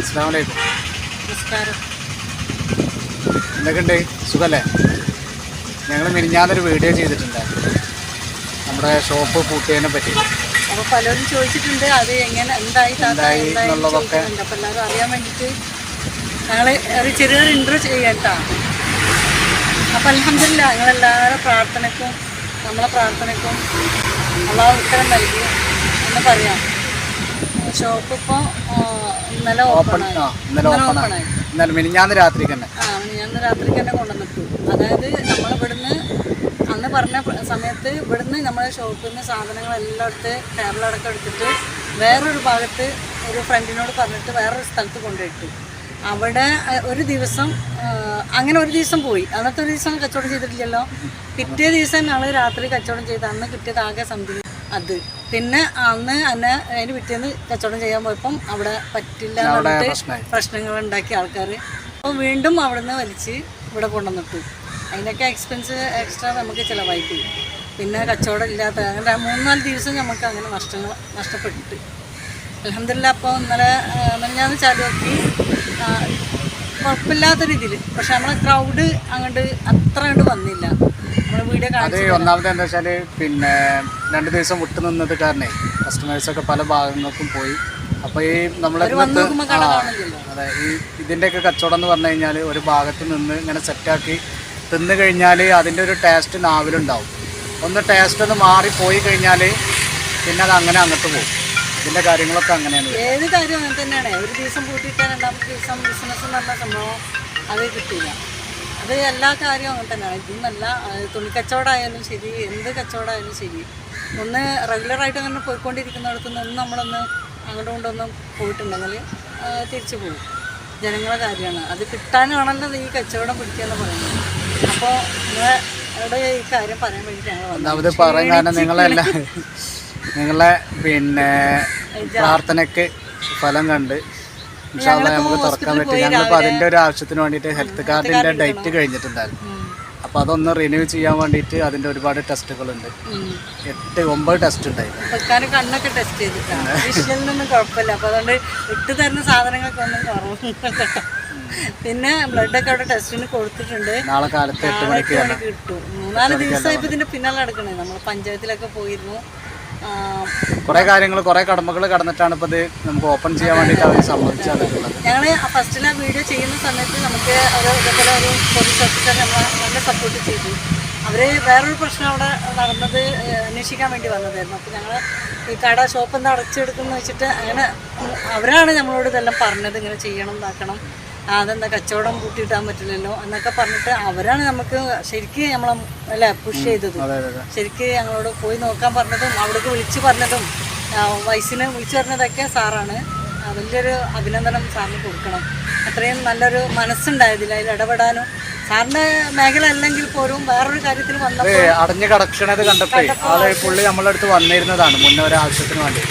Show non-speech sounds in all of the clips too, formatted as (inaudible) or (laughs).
അസ്സാം വലൈക്കും നമസ്കാരം. എന്തൊക്കെയുണ്ട്? സുഖല്ലേ? ഞങ്ങൾ മിനിഞ്ഞാന്നൊരു വീഡിയോ ചെയ്തിട്ടുണ്ടായിരുന്നു നമ്മുടെ ഷോപ്പ് പൂട്ടിയതിനെ പറ്റി. അപ്പോൾ പലരും ചോദിച്ചിട്ടുണ്ട് അത് എങ്ങനെ എന്തായി താത്ത എന്തായി എന്തായി എന്നുള്ളതൊക്കെ. ചോദിക്കുന്നുണ്ട് അപ്പൊ എല്ലാവരും അറിയാൻ വേണ്ടിയിട്ട് ഞങ്ങൾ ഒരു ചെറിയൊരു ഇൻട്രോ ചെയ്യട്ടാ. അപ്പോൾ അലഹമില്ല ഞങ്ങളെല്ലാവരുടെ പ്രാർത്ഥനയ്ക്കും നമ്മളെ പ്രാർത്ഥനയ്ക്കും അള്ളാഹു ഉത്തരം നൽകി എന്ന് പറയാം. ഷോപ്പ് ഇപ്പോൾ ഇന്നലെ ഓപ്പൺ ഇന്നലെ ഓപ്പൺ ആയി. ഇന്നലെ മിനിഞ്ഞാന്ന് രാത്രി തന്നെ. ആ മിനിഞ്ഞാന്ന് രാത്രിക്ക് തന്നെ കൊണ്ടുവന്നിട്ടു. അതായത് നമ്മൾ ഇവിടുന്ന് അന്ന് പറഞ്ഞ സമയത്ത് ഇവിടുന്ന് നമ്മുടെ ഷോപ്പിൽ നിന്ന് സാധനങ്ങളെല്ലാം എടുത്ത് ടേബിളടക്കം എടുത്തിട്ട് വേറൊരു ഭാഗത്ത് ഒരു ഫ്രണ്ടിനോട് പറഞ്ഞിട്ട് വേറൊരു സ്ഥലത്ത് കൊണ്ടുപോയിട്ടു. അവിടെ ഒരു ദിവസം അങ്ങനെ ഒരു ദിവസം പോയി. അന്നത്തെ ഒരു ദിവസം കച്ചവടം ചെയ്തിട്ടില്ലല്ലോ. പിറ്റേ ദിവസം ഞങ്ങൾ രാത്രി കച്ചവടം ചെയ്ത് അന്ന് കിട്ടിയത് ആകെ സംതിങ് അത്. പിന്നെ അന്ന് എന്നെ അതിന് പിറ്റേന്ന് കച്ചവടം ചെയ്യാൻ പോയപ്പം അവിടെ പറ്റില്ല പ്രശ്നങ്ങൾ ഉണ്ടാക്കിയ ആൾക്കാർ അപ്പോൾ വീണ്ടും അവിടുന്ന് വലിച്ച് ഇവിടെ കൊണ്ടുവന്നിട്ടു. അതിനൊക്കെ എക്സ്പെൻസ് എക്സ്ട്രാ നമുക്ക് ചിലവായി പോയി പിന്നെ കച്ചവടം ഇല്ലാത്ത അങ്ങനെ മൂന്നാൽ ദിവസം നമുക്ക് അങ്ങനെ നഷ്ടങ്ങൾ നഷ്ടപ്പെട്ടിട്ട്. അലഹമില്ല അപ്പോൾ ഇന്നലെ ഞാൻ ചാലു നോക്കി. കുഴപ്പമില്ലാത്ത രീതിയിൽ പക്ഷെ നമ്മളെ ക്രൗഡ് അങ്ങോട്ട് അത്ര അങ്ങോട്ട് വന്നില്ല. അത് ഒന്നാമത് എന്താ വെച്ചാൽ പിന്നെ രണ്ട് ദിവസം വിട്ടു നിന്നത് കാരണേ കസ്റ്റമേഴ്സൊക്കെ പല ഭാഗങ്ങൾക്കും പോയി. അപ്പോൾ ഈ നമ്മളെ അതെ ഈ ഇതിന്റെയൊക്കെ കച്ചവടം എന്ന് പറഞ്ഞു കഴിഞ്ഞാൽ ഒരു ഭാഗത്ത് നിന്ന് ഇങ്ങനെ സെറ്റാക്കി തിന്നു കഴിഞ്ഞാൽ അതിന്റെ ഒരു ടേസ്റ്റ് നാവിലുണ്ടാവും. ഒന്ന് ടേസ്റ്റ് ഒന്ന് മാറി പോയി കഴിഞ്ഞാൽ പിന്നെ അത് അങ്ങനെ അങ്ങോട്ട് പോകും. ഇതിന്റെ കാര്യങ്ങളൊക്കെ അങ്ങനെയാണ് ഏത് കാര്യം അങ്ങനെ തന്നെയാണ്. ഒരു ദിവസം പൂട്ടിയിട്ടാൽ രണ്ടാമത്തെ ദിവസം ബിസിനസ് എന്ന് പറഞ്ഞ സംഭവം അത് കിട്ടില്ല അത് എല്ലാ കാര്യവും അങ്ങനെ തന്നെയാണ്. ഇതൊന്നല്ല തുണി തുണിക്കച്ചവടമായാലും ശരി എന്ത് കച്ചവടമായാലും ശരി. ഒന്ന് റെഗുലറായിട്ട് അങ്ങനെ പോയിക്കൊണ്ടിരിക്കുന്നിടത്ത് നിന്ന് നമ്മളൊന്ന് അങ്ങോട്ടും കൊണ്ടൊന്നും പോയിട്ടുണ്ടെങ്കിൽ തിരിച്ചു പോകും. ജനങ്ങളെ കാര്യമാണ്. അത് കിട്ടാനാണല്ലോ ഈ കച്ചവടം പിടിക്കുക എന്ന് പറയുന്നത് അപ്പോൾ നിങ്ങളുടെ ഈ കാര്യം പറയാൻ വേണ്ടിയിട്ടാണ് പറയാൻ കാരണം നിങ്ങളെല്ലാം. നിങ്ങളെ പിന്നെ പ്രാർത്ഥനയ്ക്ക് ഫലം കണ്ട് നമുക്ക് തുറക്കാൻ പറ്റും ഞങ്ങളിപ്പോൾ അതിന്റെ ഒരു ആവശ്യത്തിന് വേണ്ടിയിട്ട് ഹെൽത്ത് കാർഡിന്റെ ഡേറ്റ് കഴിഞ്ഞിട്ടുണ്ടായിരുന്നു. അപ്പോൾ അതൊന്ന് റിന്യൂ ചെയ്യാൻ വേണ്ടിയിട്ട് അതിന്റെ ഒരുപാട് ടെസ്റ്റുകളുണ്ട്. എട്ട് ഒമ്പത് ടെസ്റ്റ് ഉണ്ടായിരുന്നു കണ്ണൊക്കെ ടെസ്റ്റ് ചെയ്തിട്ടാണ്. കുഴപ്പമില്ല. അപ്പോൾ അതുകൊണ്ട് ഇട്ട് തരുന്ന സാധനങ്ങൾക്ക് ഒന്നും പിന്നെ ബ്ലഡൊക്കെ അവിടെ ടെസ്റ്റിന് കൊടുത്തിട്ടുണ്ട്. നാളെ കാലത്ത് എട്ട് മണിക്ക് കിട്ടും. മൂന്നാൽ ദിവസമായി ഇതിന്റെ പിന്നാലെ നടക്കണേ. നമ്മൾ പഞ്ചായത്തിലൊക്കെ പോയിരുന്നു. കുറേ കാര്യങ്ങൾ കുറേ കടമകൾ കടന്നിട്ടാണ് ഇപ്പോൾ ഇത് നമുക്ക് ഓപ്പൺ ചെയ്യാൻ വേണ്ടിയിട്ട് അവർ സമ്മതിച്ചു ഞങ്ങൾ ഫസ്റ്റിൽ ആ വീഡിയോ ചെയ്യുന്ന സമയത്ത് നമുക്ക് ഒരു ഇതേപോലെ ഒരു പോലീസ് ഓഫീസർ നമ്മളെ സപ്പോർട്ട് ചെയ്തു. അവർ വേറൊരു പ്രശ്നം അവിടെ നടന്നത് അന്വേഷിക്കാൻ വേണ്ടി വന്നതായിരുന്നു. അപ്പോൾ ഞങ്ങൾ ഈ കട ഷോപ്പ് എന്താ അടച്ചെടുക്കുന്നു വെച്ചിട്ട് അങ്ങനെ അവരാണ് നമ്മളോട് ഇതെല്ലാം പറഞ്ഞത് ഇങ്ങനെ ചെയ്യണം ഇതാക്കണം. അതെന്താ കച്ചവടം കൂട്ടിയിട്ടാൻ പറ്റില്ലല്ലോ എന്നൊക്കെ പറഞ്ഞിട്ട് അവരാണ് നമുക്ക് ശരിക്കും നമ്മളെ അല്ലെ പുഷ് ചെയ്തത്. ശരിക്കും ഞങ്ങളോട് പോയി നോക്കാൻ പറഞ്ഞതും അവിടേക്ക് വിളിച്ചു പറഞ്ഞതും വയസ്സിന് വിളിച്ചു പറഞ്ഞതൊക്കെ സാറാണ്. വലിയൊരു അഭിനന്ദനം സാറിന് കൊടുക്കണം. അത്രയും നല്ലൊരു മനസ്സുണ്ടായതിൽ അതിൽ ഇടപെടാനും സാറിന്റെ മേഖല അല്ലെങ്കിൽ പോലും വേറൊരു കാര്യത്തിൽ അടഞ്ഞു കിടക്കണത് കണ്ടപ്പോഴേ ആൾ പുള്ളി നമ്മളെ അടുത്ത് വന്നിരുന്നതാണ് മുന്നേ ഒരു ആവശ്യത്തിന് വേണ്ടി.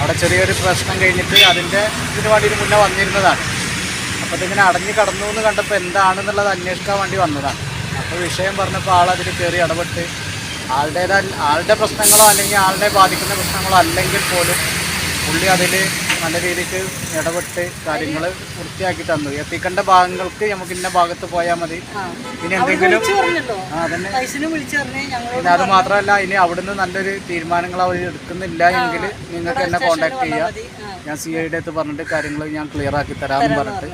അവിടെ ചെറിയൊരു പ്രശ്നം കഴിഞ്ഞിട്ട് അതിന്റെ ഇതിന് വേണ്ടിയിട്ട് മുന്നേ വന്നിരുന്നതാണ്. അപ്പോൾ ഇതിങ്ങനെ അടഞ്ഞു കടന്നു എന്ന് കണ്ടപ്പോൾ എന്താണെന്നുള്ളത് അന്വേഷിക്കാൻ വേണ്ടി വന്നതാണ് അപ്പോൾ വിഷയം പറഞ്ഞപ്പോൾ ആൾ അതിൽ കയറി ഇടപെട്ട് ആളുടേതാ ആളുടെ പ്രശ്നങ്ങളോ അല്ലെങ്കിൽ ആളുടെ ബാധിക്കുന്ന പ്രശ്നങ്ങളോ അല്ലെങ്കിൽ പോലും പുള്ളി അതിൽ നല്ല രീതിക്ക് ഇടപെട്ട് കാര്യങ്ങൾ വൃത്തിയാക്കി തന്നു. എത്തിക്കേണ്ട ഭാഗങ്ങൾക്ക് നമുക്ക് ഇന്ന ഭാഗത്ത് പോയാൽ മതി. ഇനി എന്തെങ്കിലും ആ അതന്നെ. പിന്നെ അത് മാത്രമല്ല ഇനി അവിടുന്ന് നല്ലൊരു തീരുമാനങ്ങൾ അവർ എടുക്കുന്നില്ല എങ്കിൽ നിങ്ങൾക്ക് എന്നെ കോണ്ടാക്ട് ചെയ്യാം. ഞാൻ സി ഐ ഡി അടുത്ത് പറഞ്ഞിട്ട് കാര്യങ്ങൾ ഞാൻ ക്ലിയർ ആക്കി തരാമെന്ന് പറഞ്ഞിട്ട്.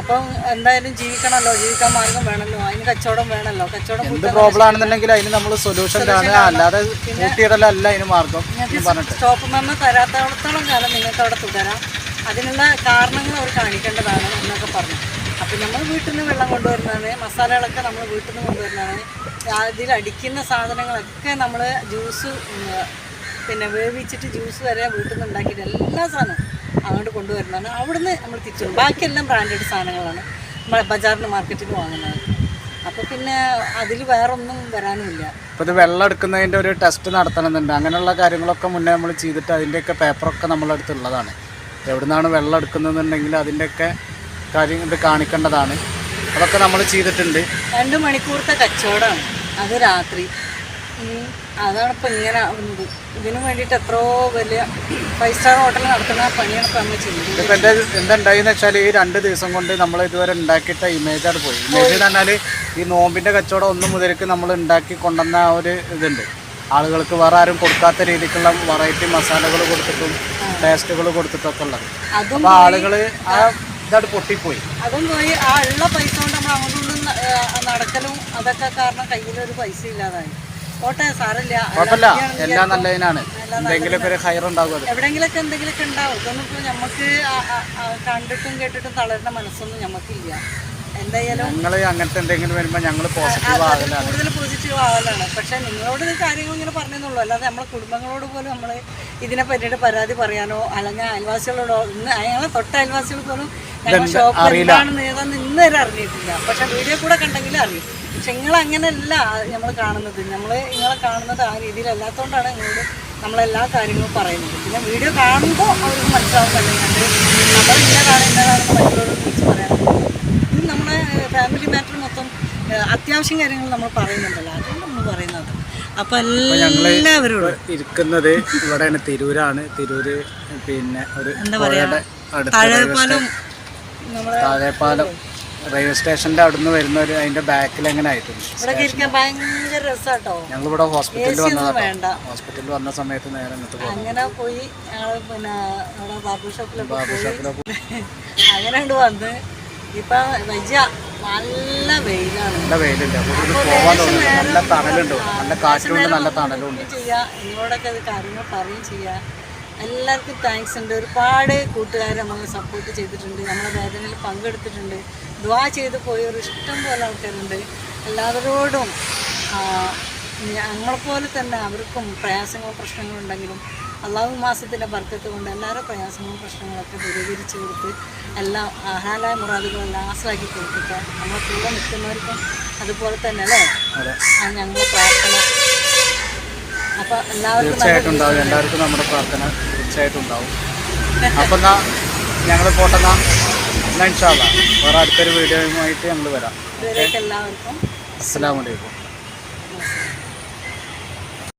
അപ്പം എന്തായാലും ജീവിക്കണമല്ലോ. ജീവിക്കാൻ മാർഗം വേണമല്ലോ. അതിന് കച്ചവടം വേണമല്ലോ. കച്ചവടം എന്ത് പ്രോബ്ലം ആണെന്നുണ്ടെങ്കിൽ അതിന് നമ്മൾ സൊല്യൂഷൻ അല്ലാതെ കൂട്ടിയിടലല്ല അതിന് മാർഗം സ്റ്റോപ്പ് മെമ്മ തരാത്തോളത്തോളം കാലം നിങ്ങൾക്ക് അവിടെ തുടരാം അതിനുള്ള കാരണങ്ങൾ അവർ കാണിക്കേണ്ടതാണ് എന്നൊക്കെ പറഞ്ഞു. അപ്പം നമ്മൾ വീട്ടിൽ നിന്ന് വെള്ളം കൊണ്ടുവരുന്നതാണ്. മസാലകളൊക്കെ നമ്മൾ വീട്ടിൽ നിന്ന് കൊണ്ടുവരുന്നതാണ്. അതിൽ അടിക്കുന്ന സാധനങ്ങളൊക്കെ നമ്മൾ ജ്യൂസ് പിന്നെ വേവിച്ചിട്ട് ജ്യൂസ് വരെ വീട്ടിൽ നിന്ന് ഉണ്ടാക്കിയിട്ട് എല്ലാ സാധനവും അങ്ങോട്ട് കൊണ്ടുവരുന്നതാണ്. അവിടുന്ന് നമ്മൾ തിരിച്ചു ബാക്കിയെല്ലാം ബ്രാൻഡഡ് സാധനങ്ങളാണ്. നമ്മൾ ബജാറിന്റെ മാർക്കറ്റിൽ വാങ്ങുന്നത്. അപ്പോൾ പിന്നെ അതിൽ വേറൊന്നും വരാനുമില്ല. അപ്പോൾ ഇത് വെള്ളം എടുക്കുന്നതിന്റെ ഒരു ടെസ്റ്റ് നടത്തണമെന്നുണ്ട്. അങ്ങനെയുള്ള കാര്യങ്ങളൊക്കെ മുന്നേ നമ്മൾ ചെയ്തിട്ട് അതിന്റെയൊക്കെ പേപ്പറൊക്കെ നമ്മളെ അടുത്തുള്ളതാണ് എവിടുന്നാണ് വെള്ളം എടുക്കുന്നതെന്നുണ്ടെങ്കിൽ അതിന്റെയൊക്കെ കാര്യം ഇത് കാണിക്കേണ്ടതാണ്. അതൊക്കെ നമ്മൾ ചെയ്തിട്ടുണ്ട്. രണ്ട് മണിക്കൂറത്തെ കച്ചവടമാണ്. അത് രാത്രി. അതാണ് ഇപ്പം ഇങ്ങനെ ആവുന്നത് ഇതിനു വേണ്ടിയിട്ട് എത്രയോ വലിയ ഫൈവ് സ്റ്റാർ ഹോട്ടൽ നടത്തുന്ന പണിയാണ് ഇപ്പം നമ്മൾ ചെയ്യുന്നത് ഇപ്പം എന്റെ എന്തുണ്ടായിന്ന് വെച്ചാൽ ഈ രണ്ട് ദിവസം കൊണ്ട് നമ്മൾ ഇതുവരെ ഉണ്ടാക്കിയിട്ട ഇമേജാണ് പോയി. ഇമേജ് എന്ന് പറഞ്ഞാൽ ഈ നോമ്പിന്റെ കച്ചവടം ഒന്നും മുതലേക്ക് നമ്മൾ ഉണ്ടാക്കി കൊണ്ടുവന്ന ആ ഒരു ഇതുണ്ട്. ആളുകൾക്ക് വേറെ ആരും കൊടുക്കാത്ത രീതിക്കുള്ള വെറൈറ്റി മസാലകൾ കൊടുത്തിട്ടും ടേസ്റ്റുകൾ കൊടുത്തിട്ടൊക്കെ ഉള്ളത്. അപ്പോൾ ആളുകൾ ആ ഇതായിട്ട് പൊട്ടിപ്പോയി. അതും പോയി. ആ ഉള്ള പൈസ കൊണ്ട് നമ്മൾ അങ്ങോട്ടും നടക്കലും അതൊക്കെ കാരണം കയ്യിലൊരു പൈസ ഇല്ലാതായി. കുഴപ്പമില്ല. എല്ലാം നല്ലതിനാണ്. എന്തെങ്കിലുമൊക്കെ ഒരു ഹയർ ഉണ്ടാവും എവിടെങ്കിലൊക്കെ എന്തെങ്കിലുമൊക്കെ ഉണ്ടാവും. ഇതൊന്നും ഇപ്പോൾ നമുക്ക് കണ്ടിട്ടും കേട്ടിട്ടും തളരുന്ന മനസ്സൊന്നും നമുക്കില്ല എന്തായാലും ഞങ്ങൾ അങ്ങനത്തെ എന്തെങ്കിലും വരുമ്പോൾ ഞങ്ങൾ പോസിറ്റീവ് ആകലാണ്. കൂടുതൽ പോസിറ്റീവ് ആവലാണ് പക്ഷെ നിങ്ങളോട് ഇത് കാര്യങ്ങൾ ഇങ്ങനെ പറഞ്ഞെന്നുള്ളൂ. അല്ലാതെ നമ്മളെ കുടുംബങ്ങളോട് പോലും നമ്മൾ ഇതിനെ പറ്റിയിട്ട് പരാതി പറയാനോ അല്ലെങ്കിൽ അയൽവാസികളോടോ ഇന്ന് ഞങ്ങളെ തൊട്ട അയൽവാസികൾ പോലും ഞങ്ങൾ ഷോപ്പ് എന്താണെന്ന് ഏതാന്ന് ഇന്ന് വരെ അറിഞ്ഞിട്ടില്ല. പക്ഷെ വീഡിയോ കൂടെ കണ്ടെങ്കിലും അറിയും. പക്ഷെ നിങ്ങൾ അങ്ങനെയല്ല നമ്മൾ കാണുന്നത്. നമ്മൾ നിങ്ങളെ കാണുന്നത് ആ രീതിയിലല്ലാത്തതുകൊണ്ടാണ് നിങ്ങളോട് നമ്മളെല്ലാ കാര്യങ്ങളും പറയുന്നത്. പിന്നെ വീഡിയോ കാണുമ്പോൾ അവർക്ക് മനസ്സിലാവുന്നുണ്ട് നമ്മൾ ഇന്ന കാണുന്നതാണെന്ന് മറ്റുള്ളവരോട് വിളിച്ച് പറയാറുണ്ട് ഇത് നമ്മളെ ഫാമിലി മാറ്റർ മൊത്തം അത്യാവശ്യം കാര്യങ്ങൾ നമ്മൾ പറയുന്നുണ്ടല്ലോ. അതുകൊണ്ട് നമ്മൾ പറയുന്നത്. അപ്പോൾ എല്ലാവരോടും. ഇരിക്കുന്നത് ഇവിടെയാണ്. തിരൂരാണ്. തിരൂര് പിന്നെ ഒരു എന്താ പറയാ? പുഴയുടെ അടുത്ത് താഴെപ്പാലം താഴെപ്പാലം റെയിൽവേ സ്റ്റേഷന്റെ അവിടുന്ന് വരുന്ന ഒരു അതിന്റെ ബാക്കിൽ എങ്ങനെ ആയിട്ടുണ്ട് ഭയങ്കര രസമാട്ടോ ഞങ്ങളിവിടെ ഹോസ്പിറ്റലിൽ വന്നതാ ഹോസ്പിറ്റലിൽ വന്ന സമയത്ത് നേരെ ഇങ്ങോട്ട് പോകും അങ്ങനെ പോയി ഞങ്ങൾ പിന്നെ ബാബു ഷോപ്പിലൊക്കെ ബാബു ഷോപ്പിലൊക്കെ അങ്ങനെ വന്ന്. ഇപ്പൊ വജ്ജ നല്ല വെയിലാണ്. നല്ല വെയിലുണ്ട്. പോവാൻ തോന്നുന്നു. നല്ല തണലുണ്ട്. നല്ല കാറ്റുണ്ട് നല്ല തണലുണ്ട്. ചെയ്യാം. ഇങ്ങോട്ടൊക്കെ ഇത് കാര്യങ്ങൾ പറയുകയും ചെയ്യാം. എല്ലാവർക്കും താങ്ക്സ് ഉണ്ട്. ഒരുപാട് കൂട്ടുകാർ നമ്മളെ സപ്പോർട്ട് ചെയ്തിട്ടുണ്ട്. നമ്മളെ വേദനയിൽ പങ്കെടുത്തിട്ടുണ്ട്. ദ്വാ ചെയ്ത് പോയവർ ഇഷ്ടം പോലെ ആൾക്കാരുണ്ട്. എല്ലാവരോടും ഞങ്ങളെപ്പോലെ തന്നെ അവർക്കും പ്രയാസങ്ങളും പ്രശ്നങ്ങളും ഉണ്ടെങ്കിലും അള്ളാഹു മാസത്തിന്റെ ബർക്കത്ത് കൊണ്ട് എല്ലാവരുടെ പ്രയാസങ്ങളും പ്രശ്നങ്ങളൊക്കെ ദൂരീകരിച്ച് കൊടുത്ത് എല്ലാം ആഹാരായ മുറാദുകളെല്ലാം ആശ്രയാക്കി കൊടുത്തിട്ട് നമ്മളെ കൂടെ നിൽക്കുന്നവർക്കും അതുപോലെ തന്നെ അല്ലേ? ഞങ്ങളെ പ്രാർത്ഥന അപ്പൊ എല്ലാവർക്കും തീർച്ചയായിട്ടും ഉണ്ടാവും. എല്ലാവർക്കും നമ്മുടെ പ്രാർത്ഥന തീർച്ചയായിട്ടും ഉണ്ടാവും. (laughs) അപ്പം എന്നാ ഞങ്ങൾ പോട്ടെന്നാ എന്നാ ഇൻഷാല്ല വേറെ അടുത്തൊരു വീഡിയോയുമായിട്ട് ഞങ്ങൾ വരാം. അസ്സാം വലൈക്കും